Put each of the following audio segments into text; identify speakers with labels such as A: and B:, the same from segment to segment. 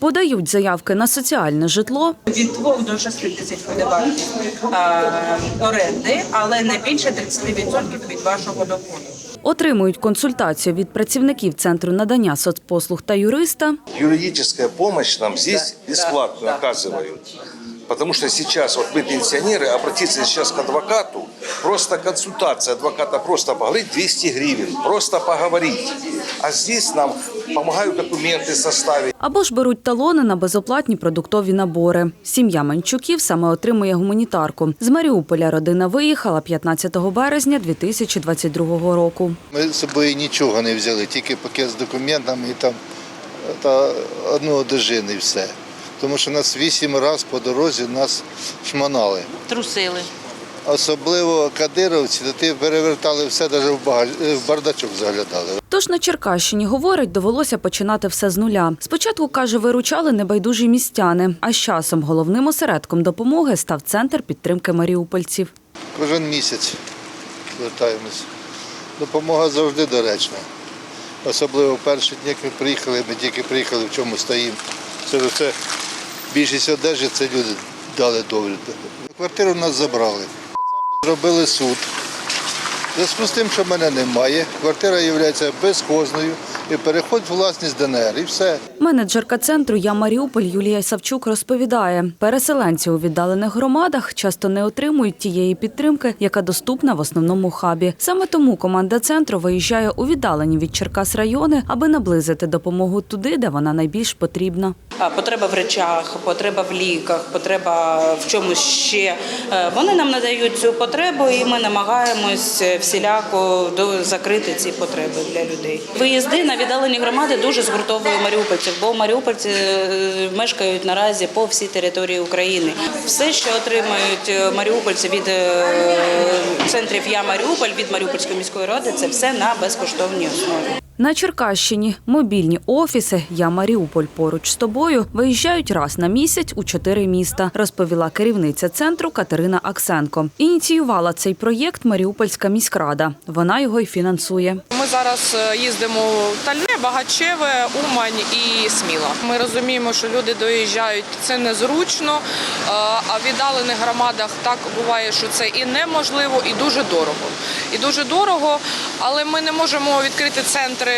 A: Подають заявки на соціальне житло,
B: від 2 до 6 тисяч буде вартість е, оренди, але не більше 30% від вашого доходу.
A: отримують консультацію від працівників центру надання соцпослуг та юриста.
C: Юридична допомога нам здесь бесплатно оказывают. Потому что сейчас, вот мы пенсионеры, обратиться сейчас к адвокату, просто консультация адвоката, просто поговорить 200 гривен, просто поговорить. А здесь нам помогают документы составить.
A: Або ж беруть талони на безоплатні продуктові набори. Сім'я Манчуків саме отримує гуманітарку. З Маріуполя родина виїхала 15 березня 2022 року.
D: Ми з собою нічого не взяли, тільки пакет з документами і там та одну одежину і все. Тому що нас вісім разів по дорозі нас шманали.
E: Трусили.
D: Особливо кадировці, то ти перевертали все, навіть в, багаж... в бардачок заглядали.
A: Тож на Черкащині, говорить, довелося починати все з нуля. Спочатку, каже, виручали небайдужі містяни, а з часом головним осередком допомоги став центр підтримки маріупольців.
D: Кожен місяць звертаємось. Допомога завжди доречна. Особливо в перші дні, як ми приїхали, ми тільки приїхали, в чому стоїмо. Це ж все більшість одежі це люди дали довід. Квартиру нас забрали. Зробили суд. Зв'язку з тим, що мене немає, квартира є безхозною і переходить в власність ДНР. І все.
A: Менеджерка центру Я Маріуполь Юлія Савчук розповідає, переселенці у віддалених громадах часто не отримують тієї підтримки, яка доступна в основному хабі. Саме тому команда центру виїжджає у віддалені від Черкас райони, аби наблизити допомогу туди, де вона найбільш потрібна.
B: Потреба в речах, потреба в ліках, потреба в чомусь ще. Е, Вони нам надають цю потребу, і ми намагаємось всіляко до- закрити ці потреби для людей. Виїзди на віддалені громади дуже згуртовує маріупольців, бо маріупольці е, мешкають наразі по всій території України. Все, що отримають е, маріупольці від е, центрів Я Маріуполь, від Маріупольської міської ради, це все на безкоштовній основі.
A: На Черкащині мобільні офіси Я Маріуполь поруч з тобою виїжджають раз на місяць у чотири міста, розповіла керівниця центру Катерина Аксенко. Ініціювала цей проєкт Маріупольська міськрада. Вона його й фінансує.
F: Ми зараз е, їздимо в Тальне, Багачеве, Умань і Сміла. Ми розуміємо, що люди доїжджають це незручно, е, а в віддалених громадах так буває, що це і неможливо, і дуже дорого. І дуже дорого, але ми не можемо відкрити центри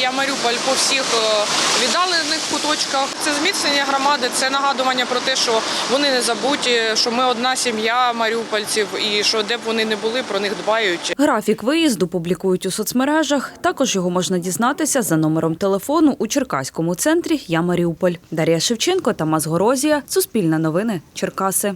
F: Я Маріуполь по всіх е, віддалених куточках. Це зміцнення громади, це нагадування про те, що вони не забуті, що ми одна сім'я маріупольців, і що де б вони не були, про них дбають.
A: Графік виїзду публікують у соцмережах. Також його можна дізнатися за номером телефону у Черкаському центрі Я Маріуполь. Дар'я Шевченко, Тамас Горозія, Суспільне новини, Черкаси.